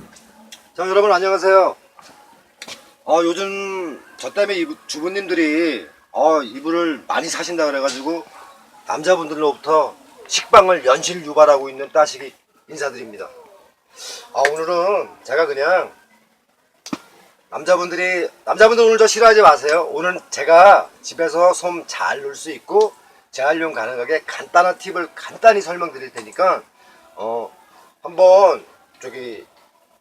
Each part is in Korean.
자 여러분 안녕하세요. 어, 요즘 저 때문에 이부- 주부님들이 어, 이불을 많이 사신다 그래가지고 남자분들로부터 식빵을 연실 유발하고 있는 따시기 인사드립니다. 아, 오늘은 제가 그냥 남자분들이 남자분들 오늘 저 싫어하지 마세요. 오늘 제가 집에서 솜잘 넣을 수 있고 재활용 가능하게 간단한 팁을 간단히 설명드릴 테니까 어 한번 저기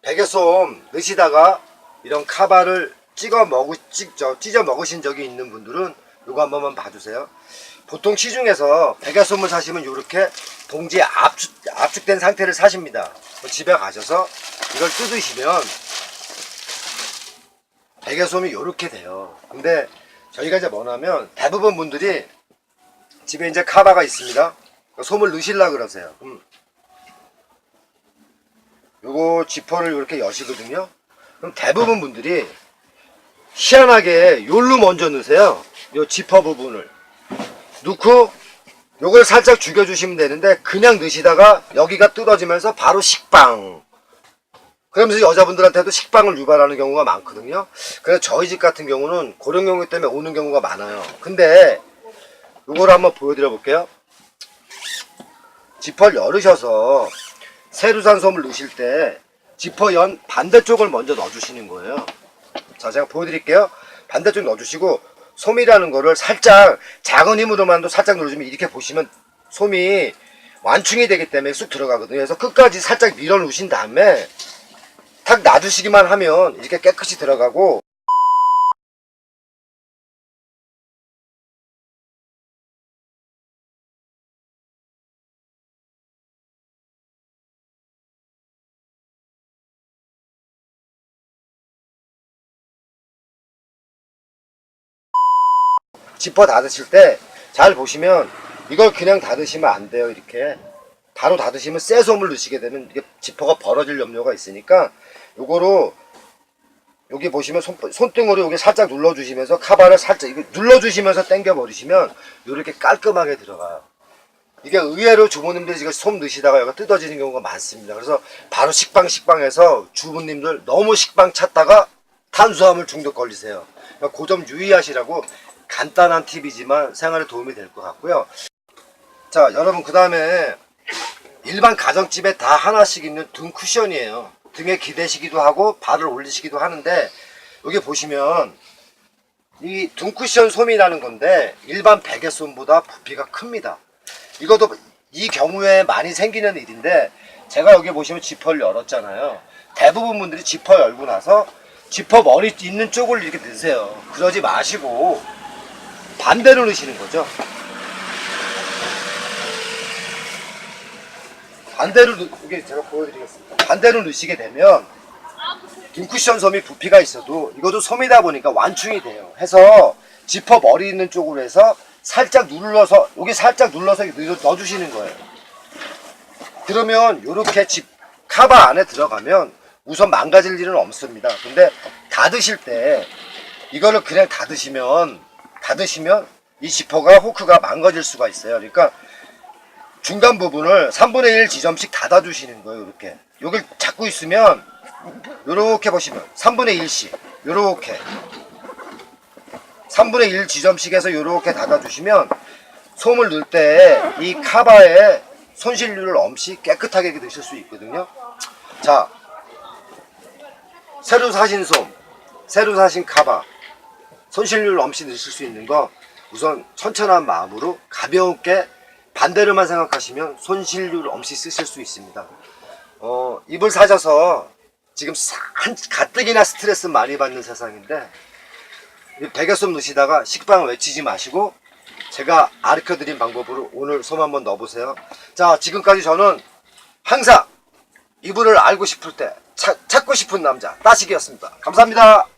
베개솜 넣으시다가 이런 카바를 찍어 먹으 찍저 찢어 먹으신 적이 있는 분들은 이거 한 번만 봐주세요. 보통 시중에서 베개솜을 사시면 이렇게 봉지에 압축 압축된 상태를 사십니다. 집에 가셔서 이걸 뜯으시면 베개솜이 이렇게 돼요. 근데 저희가 이제 뭐냐면 대부분 분들이 집에 이제 카바가 있습니다. 솜을 넣으시려 그러세요. 요거 지퍼를 이렇게 여시거든요. 그럼 대부분 분들이 희한하게 요로 먼저 넣으세요. 요 지퍼 부분을 넣고 요걸 살짝 죽여주시면 되는데 그냥 넣으시다가 여기가 뜯어지면서 바로 식빵 그러면서 여자분들한테도 식빵을 유발하는 경우가 많거든요. 그래서 저희 집 같은 경우는 그런 경우 때문에 오는 경우가 많아요. 근데 요걸 한번 보여드려 볼게요. 지퍼를 열으셔서 세루산 솜을 넣으실 때 지퍼 연 반대쪽을 먼저 넣어주시는 거예요. 자, 제가 보여드릴게요. 반대쪽 넣어주시고 솜이라는 거를 살짝 작은 힘으로만도 살짝 눌러주면 이렇게 보시면 솜이 완충이 되기 때문에 쑥 들어가거든요. 그래서 끝까지 살짝 밀어 놓으신 다음에 탁 놔두시기만 하면 이렇게 깨끗이 들어가고 지퍼 닫으실 때 잘 보시면 이걸 그냥 닫으시면 안 돼요 이렇게. 바로 닫으시면 새 솜을 넣으시게 되면 이게 지퍼가 벌어질 염려가 있으니까 요거로 여기 보시면 손, 손등으로 여기 살짝 눌러주시면서 카바를 살짝 이거 눌러주시면서 당겨 버리시면 이렇게 깔끔하게 들어가요. 이게 의외로 주부님들이 지금 솜 넣으시다가 여기 뜯어지는 경우가 많습니다. 그래서 바로 식빵 식빵에서 주부님들 너무 식빵 찾다가 탄수화물 중독 걸리세요. 그러니까 그 점 유의하시라고 간단한 팁이지만 생활에 도움이 될 것 같고요. 자, 여러분 그 다음에 일반 가정집에 다 하나씩 있는 등 쿠션이에요. 등에 기대시기도 하고 발을 올리시기도 하는데 여기 보시면 이 등 쿠션 솜이라는 건데 일반 베개 솜보다 부피가 큽니다. 이것도 이 경우에 많이 생기는 일인데 제가 여기 보시면 지퍼를 열었잖아요. 대부분 분들이 지퍼 열고 나서 지퍼 머리 있는 쪽을 이렇게 넣으세요. 그러지 마시고 반대로 넣으시는 거죠. 반대로 넣, 이게 제가 보여드리겠습니다. 반대로 넣으시게 되면 딩쿠션 솜이 부피가 있어도 이것도 솜이다 보니까 완충이 돼요. 해서 지퍼 머리 있는 쪽으로 해서 살짝 눌러서 여기 살짝 눌러서 넣- 넣어주시는 거예요. 그러면 이렇게 집 카바 안에 들어가면 우선 망가질 일은 없습니다. 근데 닫으실 때 이거를 그냥 닫으시면 닫으시면 이 지퍼가 호크가 망가질 수가 있어요. 그러니까 중간 부분을 3분의 1 지점씩 닫아주시는 거예요. 이렇게 여길 잡고 있으면 이렇게 보시면 3분의 1씩 이렇게 3분의 1 지점씩에서 이렇게 닫아주시면 솜을 넣을 때 이 카바에 손실률을 없이 깨끗하게 넣으실 수 있거든요. 자, 새로 사신 솜, 새로 사신 카바, 손실률 없이 넣으실 수 있는 거 우선 천천한 마음으로 가볍게 반대로만 생각하시면 손실률 없이 쓰실 수 있습니다. 어, 이불 사셔서 지금 사- 한 가뜩이나 스트레스 많이 받는 세상인데 이 베개솜 넣으시다가 식빵 외치지 마시고 제가 가르쳐드린 방법으로 오늘 솜 한번 넣어보세요. 자, 지금까지 저는 항상 이불을 알고 싶을 때 찾, 찾고 싶은 남자 따식이었습니다. 감사합니다.